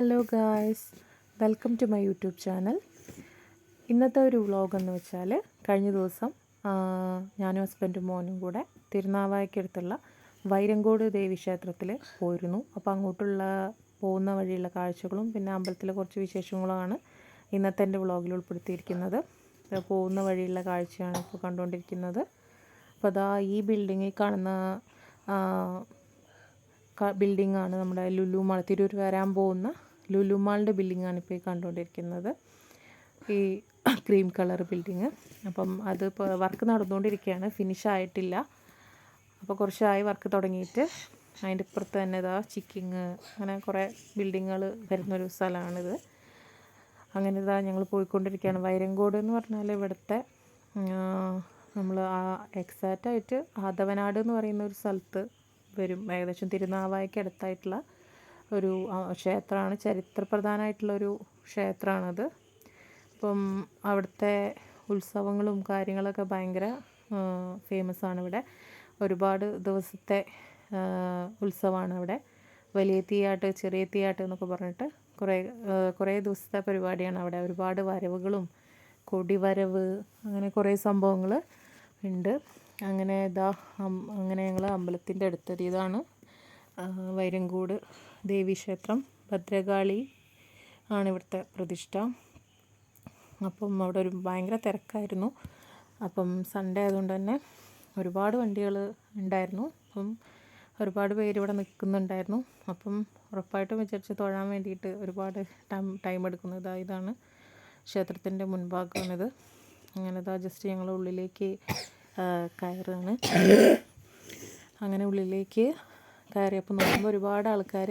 Hello guys welcome to my YouTube channel ഇന്നത്തെ ഒരു vlog എന്ന് വെച്ചാൽ കഴിഞ്ഞ ദിവസം ഞാനും ഹസ്ബൻഡും മോനും കൂടെ തിരുനാവായക്കടുത്തുള്ള വൈരങ്കോട് ദേവി ക്ഷേത്രത്തിൽ പോയിരുന്നു. അപ്പോൾ അങ്ങോട്ടുള്ള പോകുന്ന വഴിയുള്ള കാഴ്ചകളും പിന്നെ അമ്പലത്തിലെ കുറച്ച് വിശേഷങ്ങളുമാണ് ഇന്നത്തെ എന്റെ വ്ളോഗിൽ ഉൾപ്പെടുത്തിയിരിക്കുന്നത്. പോകുന്ന വഴിയുള്ള കാഴ്ചയാണ് ഇപ്പോൾ കണ്ടുകൊണ്ടിരിക്കുന്നത്. അപ്പോൾ അതാ ഈ ബിൽഡിങ്ങിൽ കാണുന്ന ബിൽഡിംഗ് ആണ് നമ്മുടെ ലുലു മാൾ തിരൂർ വരാൻ പോകുന്ന ലുലു മാളിന്റെ ബിൽഡിംഗ് ആണ് ഇപ്പോൾ ഈ കണ്ടുകൊണ്ടിരിക്കുന്നത് ഈ ക്രീം കളർ ബിൽഡിങ് അപ്പം അത് ഇപ്പോൾ വർക്ക് നടന്നുകൊണ്ടിരിക്കുകയാണ്. ഫിനിഷ് ആയിട്ടില്ല. അപ്പോൾ കുറച്ചായി വർക്ക് തുടങ്ങിയിട്ട്. അതിന്റെ ഇപ്പുറത്ത് തന്നെ ഇതാ ചിക്കിങ് അങ്ങനെ കുറേ ബിൽഡിങ്ങുകൾ വരുന്നൊരു സ്ഥലമാണിത്. അങ്ങനെ ഇതാ ഞങ്ങൾ പോയിക്കൊണ്ടിരിക്കുകയാണ്. വൈരങ്കോട് എന്ന് പറഞ്ഞാൽ ഇവിടുത്തെ നമ്മൾ ആ എക്സാക്റ്റ് ആയിട്ട് ആദവനാട് എന്ന് പറയുന്ന ഒരു സ്ഥലത്ത് വരും. ഏകദേശം തിരുനാവായക്ക് അടുത്തായിട്ടുള്ള ഒരു ക്ഷേത്രമാണ്. ചരിത്രപ്രധാനമായിട്ടുള്ളൊരു ക്ഷേത്രമാണത്. അപ്പം അവിടുത്തെ ഉത്സവങ്ങളും കാര്യങ്ങളൊക്കെ ഭയങ്കര ഫേമസ് ആണ് ഇവിടെ ഒരുപാട് ദിവസത്തെ ഉത്സവമാണ് ഇവിടെ വലിയ തീയാട്ട് ചെറിയ തീയാട്ട് എന്നൊക്കെ പറഞ്ഞിട്ട് കുറേ കുറേ ദിവസത്തെ പരിപാടിയാണ് അവിടെ. ഒരുപാട് വരവുകളും കൊടിവരവ് അങ്ങനെ കുറേ സംഭവങ്ങൾ ഉണ്ട്. അങ്ങനെ ഇതാ അങ്ങനെ ഞങ്ങൾ അമ്പലത്തിന്റെ അടുത്തെത്തി ഇതാണ്. വൈരങ്കൂട് ദേവീക്ഷേത്രം ഭദ്രകാളി ആണ് ഇവിടുത്തെ പ്രതിഷ്ഠ. അപ്പം അവിടെ ഒരു ഭയങ്കര തിരക്കായിരുന്നു. അപ്പം സൺഡേ ആയതുകൊണ്ട് തന്നെ ഒരുപാട് വണ്ടികൾ ഉണ്ടായിരുന്നു. അപ്പം ഒരുപാട് പേര് ഇവിടെ നിൽക്കുന്നുണ്ടായിരുന്നു അപ്പം ഉറപ്പായിട്ടും വിചാരിച്ച് തൊഴാൻ വേണ്ടിയിട്ട് ഒരുപാട് ടൈം ടൈം എടുക്കുന്നു ഇതാ ഇതാണ്. ക്ഷേത്രത്തിന്റെ മുൻഭാഗമാണിത്. അങ്ങനെ ഇതാ ജസ്റ്റ് ഞങ്ങൾ ഉള്ളിലേക്ക് ആ, കയറുകയാണ് അങ്ങനെ ഉള്ളിലേക്ക് കയറിയപ്പോൾ നോക്കുമ്പോൾ ഒരുപാട് ആൾക്കാർ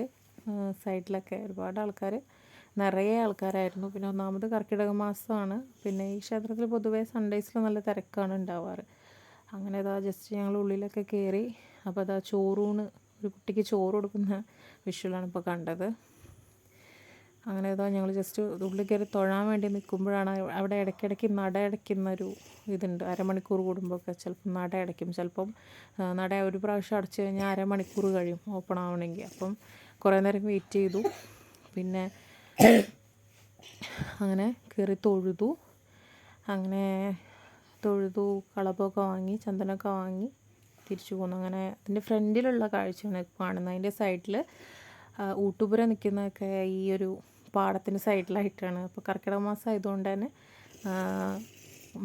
സൈഡിലൊക്കെ ഒരുപാട് ആൾക്കാർ നിറയെ ആൾക്കാരായിരുന്നു. പിന്നെ ഒന്നാമത് കർക്കിടക മാസമാണ്. പിന്നെ ഈ ക്ഷേത്രത്തിൽ പൊതുവേ സൺഡേസിൽ നല്ല തിരക്കാണ് ഉണ്ടാവാറ് അങ്ങനെ അതാ ജസ്റ്റ് ഞങ്ങൾ ഉള്ളിലൊക്കെ കയറി അപ്പോൾ അതാ ചോറൂണ് ഒരു കുട്ടിക്ക് ചോറ് കൊടുക്കുന്ന വിഷ്വലാണ് ഇപ്പോൾ കണ്ടത്. അങ്ങനെ അതാ ഞങ്ങൾ ജസ്റ്റ് ഉള്ളിൽ കയറി തൊഴാൻ വേണ്ടി നിൽക്കുമ്പോഴാണ് അവിടെ ഇടയ്ക്കിടയ്ക്ക് നട അടയ്ക്കുന്ന ഒരു ഇതുണ്ട്. അരമണിക്കൂർ കൂടുമ്പോഴൊക്കെ ചിലപ്പം നട അടയ്ക്കും. ചിലപ്പം നട ഒരു പ്രാവശ്യം അടച്ചു കഴിഞ്ഞാൽ അരമണിക്കൂർ കഴിയും ഓപ്പൺ ആവണമെങ്കിൽ. അപ്പം കുറേ നേരം വെയിറ്റ് ചെയ്തു. പിന്നെ അങ്ങനെ കയറി തൊഴുതു. അങ്ങനെ തൊഴുതു കളബൊക്കെ വാങ്ങി ചന്ദനമൊക്കെ വാങ്ങി തിരിച്ചു പോന്നു. അങ്ങനെ അതിന്റെ ഫ്രണ്ടിലുള്ള കാഴ്ചയാണ് കാണുന്നത്. അതിന്റെ സൈഡിൽ ഊട്ടുപുര നിൽക്കുന്നതൊക്കെ ഈ ഒരു പാടത്തിന്റെ സൈഡിലായിട്ടാണ്. അപ്പോൾ കർക്കിടക മാസം ആയതുകൊണ്ട് തന്നെ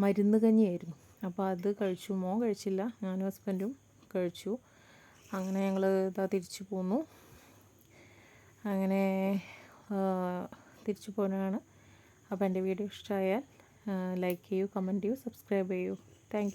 മരുന്ന് കഞ്ഞിയായിരുന്നു. അപ്പോൾ അത് കഴിച്ചു. മോൻ കഴിച്ചില്ല. ഞാനും ഹസ്ബൻഡും കഴിച്ചു. അങ്ങനെ ഞങ്ങൾ ഇതാ തിരിച്ചു പോന്നു. അങ്ങനെ തിരിച്ചു പോകാനാണ്. അപ്പോൾ എന്റെ വീഡിയോ ഇഷ്ടമായാൽ ലൈക്ക് ചെയ്യൂ കമന്റ് ചെയ്യൂ സബ്സ്ക്രൈബ് ചെയ്യൂ. താങ്ക്